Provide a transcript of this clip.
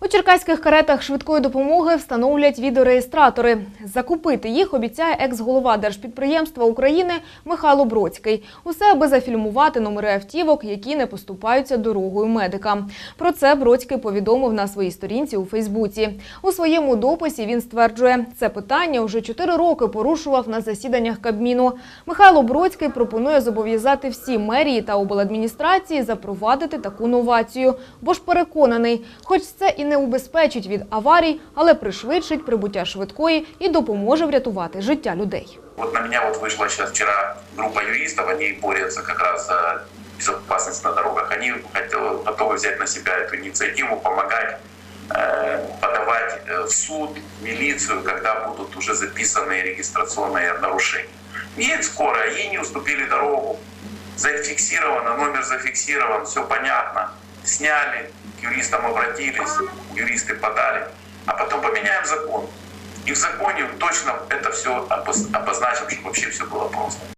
У черкаських каретах швидкої допомоги встановлять відеореєстратори. Закупити їх обіцяє екс-голова Держпідприємства України Михайло Бродський. Усе аби зафільмувати номери автівок, які не поступаються дорогою медикам. Про це Бродський повідомив на своїй сторінці у Фейсбуці. У своєму дописі він стверджує, це питання вже чотири роки порушував на засіданнях Кабміну. Михайло Бродський пропонує зобов'язати всі мерії та обладміністрації запровадити таку новацію, бо ж переконаний, хоч це і не убезпечить від аварій, але пришвидшить прибуття швидкої і допоможе врятувати життя людей. Вот на меня вот вышла сейчас вчера группа юристов, они борются как раз за безопасность на дорогах. Они хотели, готовы взять на себя эту инициативу, помогать э, подавать э, в суд, в милицию, когда будут уже записаны регистрационные нарушения. Едет скоро, ей не уступили дорогу. Зафиксировано, номер зафиксирован, все понятно. Сняли, к юристам обратились, юристы подали. А потом поменяем закон. И в законе точно это все обозначим, чтобы вообще все было просто.